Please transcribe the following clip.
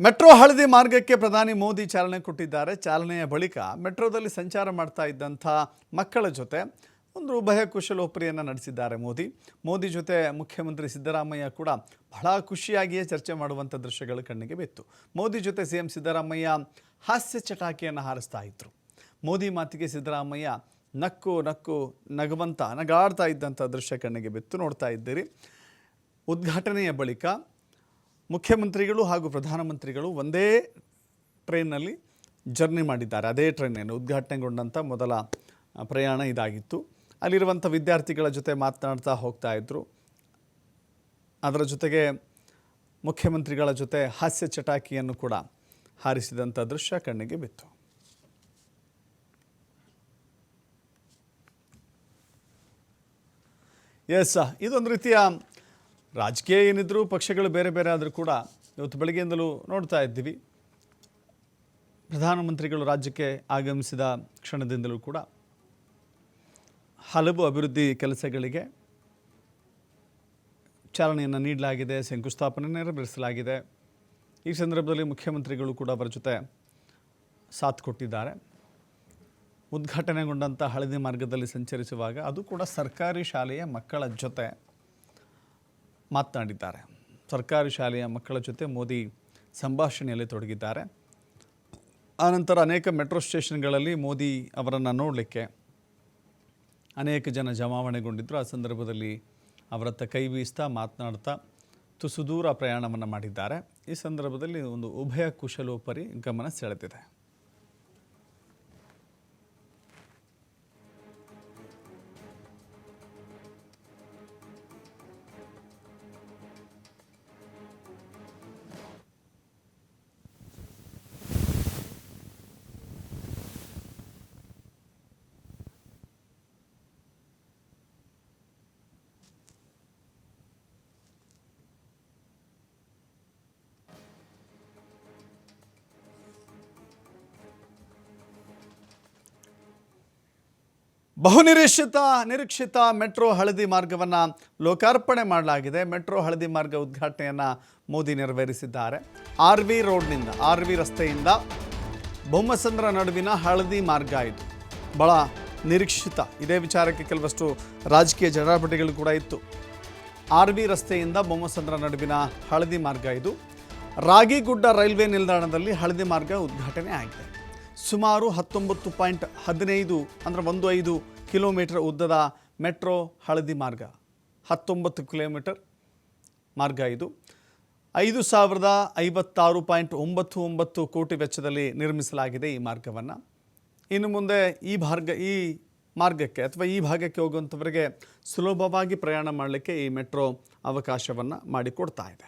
Metro ಹಳದಿ ಮಾರ್ಗಕ್ಕೆ ಪ್ರಧಾನಿ ಮೋದಿ ಚಾಲನೆ ಕೊಟ್ಟಿದ್ದಾರೆ. ಚಾಲನೆಯ ಬಳಿಕ ಮೆಟ್ರೋದಲ್ಲಿ ಸಂಚಾರ ಮಾಡ್ತಾ ಇದ್ದಂಥ ಮಕ್ಕಳ ಜೊತೆ ಒಂದು ಉಭಯ ಕುಶಲೋಪರಿಯನ್ನು ನಡೆಸಿದ್ದಾರೆ ಮೋದಿ. ಮೋದಿ ಜೊತೆ ಮುಖ್ಯಮಂತ್ರಿ ಸಿದ್ದರಾಮಯ್ಯ ಕೂಡ ಬಹಳ ಖುಷಿಯಾಗಿಯೇ ಚರ್ಚೆ ಮಾಡುವಂಥ ದೃಶ್ಯಗಳು ಕಣ್ಣಿಗೆ ಬಿತ್ತು. ಮೋದಿ ಜೊತೆ ಸಿ ಎಂ ಸಿದ್ದರಾಮಯ್ಯ ಹಾಸ್ಯ ಚಟಾಕಿಯನ್ನು ಹಾರಿಸ್ತಾ ಇದ್ರು. ಮೋದಿ ಮಾತಿಗೆ ಸಿದ್ದರಾಮಯ್ಯ, ನಕ್ಕು ನಕ್ಕು, ನಗುವಂತ, ನಗಾಡ್ತಾ ಇದ್ದಂಥ ದೃಶ್ಯ ಕಣ್ಣಿಗೆ ಬಿತ್ತು, ನೋಡ್ತಾ ಇದ್ದೀರಿ. ಉದ್ಘಾಟನೆಯ ಬಳಿಕ ಮುಖ್ಯಮಂತ್ರಿಗಳು ಹಾಗೂ ಪ್ರಧಾನಮಂತ್ರಿಗಳು ಒಂದೇ ಟ್ರೈನ್ನಲ್ಲಿ ಜರ್ನಿ ಮಾಡಿದ್ದಾರೆ. ಅದೇ ಟ್ರೈನ್ ಉದ್ಘಾಟನೆಗೊಂಡಂಥ ಮೊದಲ ಪ್ರಯಾಣ ಇದಾಗಿತ್ತು. ಅಲ್ಲಿರುವಂಥ ವಿದ್ಯಾರ್ಥಿಗಳ ಜೊತೆ ಮಾತನಾಡ್ತಾ ಹೋಗ್ತಾ ಇದ್ದರು ಅದರ ಜೊತೆಗೆ ಮುಖ್ಯಮಂತ್ರಿಗಳ ಜೊತೆ ಹಾಸ್ಯ ಚಟಾಕಿಯನ್ನು ಕೂಡ ಹಾರಿಸಿದಂಥ ದೃಶ್ಯ ಕಣ್ಣಿಗೆ ಬಿತ್ತು. ಎಸ್ ಇದೊಂದು ರೀತಿಯ ರಾಜಕೀಯ ಏನಿದ್ರೂ ಪಕ್ಷಗಳು ಬೇರೆ ಬೇರೆ ಆದರೂ ಕೂಡ ಇವತ್ತು ಬೆಳಗ್ಗೆಯಿಂದಲೂ ನೋಡ್ತಾ ಇದ್ದೀವಿ. ಪ್ರಧಾನಮಂತ್ರಿಗಳು ರಾಜ್ಯಕ್ಕೆ ಆಗಮಿಸಿದ ಕ್ಷಣದಿಂದಲೂ ಕೂಡ ಹಲವು ಅಭಿವೃದ್ಧಿ ಕೆಲಸಗಳಿಗೆ ಚಾಲನೆಯನ್ನು ನೀಡಲಾಗಿದೆ, ಶಂಕುಸ್ಥಾಪನೆ ನೆರವೇರಿಸಲಾಗಿದೆ. ಈ ಸಂದರ್ಭದಲ್ಲಿ ಮುಖ್ಯಮಂತ್ರಿಗಳು ಕೂಡ ಅವರ ಜೊತೆ ಸಾಥ್ ಕೊಟ್ಟಿದ್ದಾರೆ. ಉದ್ಘಾಟನೆಗೊಂಡಂಥ ಹಳದಿ ಮಾರ್ಗದಲ್ಲಿ ಸಂಚರಿಸುವಾಗ ಅದು ಕೂಡ ಸರ್ಕಾರಿ ಶಾಲೆಯ ಮಕ್ಕಳ ಜೊತೆ. ಮಾತನಾಡಿದ್ದಾರೆ. ಸರ್ಕಾರಿ ಶಾಲೆಯ ಮಕ್ಕಳ ಜೊತೆ ಮೋದಿ ಸಂಭಾಷಣೆಯಲ್ಲಿ ತೊಡಗಿದ್ದಾರೆ. ಆನಂತರ ಅನೇಕ ಮೆಟ್ರೋ ಸ್ಟೇಷನ್ಗಳಲ್ಲಿ ಮೋದಿ ಅವರನ್ನು ನೋಡಲಿಕ್ಕೆ ಅನೇಕ ಜನ ಜಮಾವಣೆಗೊಂಡಿದ್ದರು ಆ ಸಂದರ್ಭದಲ್ಲಿ ಅವರತ್ತ ಕೈ ಬೀಸ್ತಾ ಮಾತನಾಡ್ತಾ ತುಸು ದೂರ ಪ್ರಯಾಣವನ್ನು ಮಾಡಿದ್ದಾರೆ. ಈ ಸಂದರ್ಭದಲ್ಲಿ ಒಂದು ಉಭಯ ಕುಶಲೋಪರಿ ಗಮನ ಸೆಳೆದಿದೆ. ಬಹುನಿರೀಕ್ಷಿತ, ನಿರೀಕ್ಷಿತ ಮೆಟ್ರೋ ಹಳದಿ ಮಾರ್ಗವನ್ನು ಲೋಕಾರ್ಪಣೆ ಮಾಡಲಾಗಿದೆ. ಮೆಟ್ರೋ ಹಳದಿ ಮಾರ್ಗ ಉದ್ಘಾಟನೆಯನ್ನು ಮೋದಿ ನೆರವೇರಿಸಿದ್ದಾರೆ. ಆರ್ ವಿ ರೋಡ್ನಿಂದ, ಆರ್ ವಿ ರಸ್ತೆಯಿಂದ ಬೊಮ್ಮಸಂದ್ರ ನಡುವಿನ ಹಳದಿ ಮಾರ್ಗ ಇದು. ಬಹಳ ನಿರೀಕ್ಷಿತ. ಇದೇ ವಿಚಾರಕ್ಕೆ ಕೆಲವಷ್ಟು ರಾಜಕೀಯ ಜಟಾಪಟಿಗಳು ಕೂಡ ಇತ್ತು. ಆರ್ ವಿ ರಸ್ತೆಯಿಂದ ಬೊಮ್ಮಸಂದ್ರ ನಡುವಿನ ಹಳದಿ ಮಾರ್ಗ ಇದು. ರಾಗಿಗುಡ್ಡ ರೈಲ್ವೆ ನಿಲ್ದಾಣದಲ್ಲಿ ಹಳದಿ ಮಾರ್ಗ ಉದ್ಘಾಟನೆ ಆಗಿದೆ. ಸುಮಾರು ಹತ್ತೊಂಬತ್ತು ಪಾಯಿಂಟ್ ಹದಿನೈದು ಅಂದರೆ ಒಂದು ಐದು ಕಿಲೋಮೀಟರ್ ಉದ್ದದ ಮೆಟ್ರೋ ಹಳದಿ ಮಾರ್ಗ. ಹತ್ತೊಂಬತ್ತು ಕಿಲೋಮೀಟರ್ ಮಾರ್ಗ ಇದು. ಐದು ಸಾವಿರದ ಐವತ್ತಾರು ಪಾಯಿಂಟ್ ಒಂಬತ್ತು ಒಂಬತ್ತು ಕೋಟಿ ವೆಚ್ಚದಲ್ಲಿ ನಿರ್ಮಿಸಲಾಗಿದೆ ಈ ಮಾರ್ಗವನ್ನು. ಇನ್ನು ಮುಂದೆ ಈ ಮಾರ್ಗ ಈ ಮಾರ್ಗಕ್ಕೆ ಅಥವಾ ಈ ಭಾಗಕ್ಕೆ ಹೋಗುವಂಥವರಿಗೆ ಸುಲಭವಾಗಿ ಪ್ರಯಾಣ ಮಾಡಲಿಕ್ಕೆ ಈ ಮೆಟ್ರೋ ಅವಕಾಶವನ್ನು ಮಾಡಿಕೊಡ್ತಾ ಇದೆ.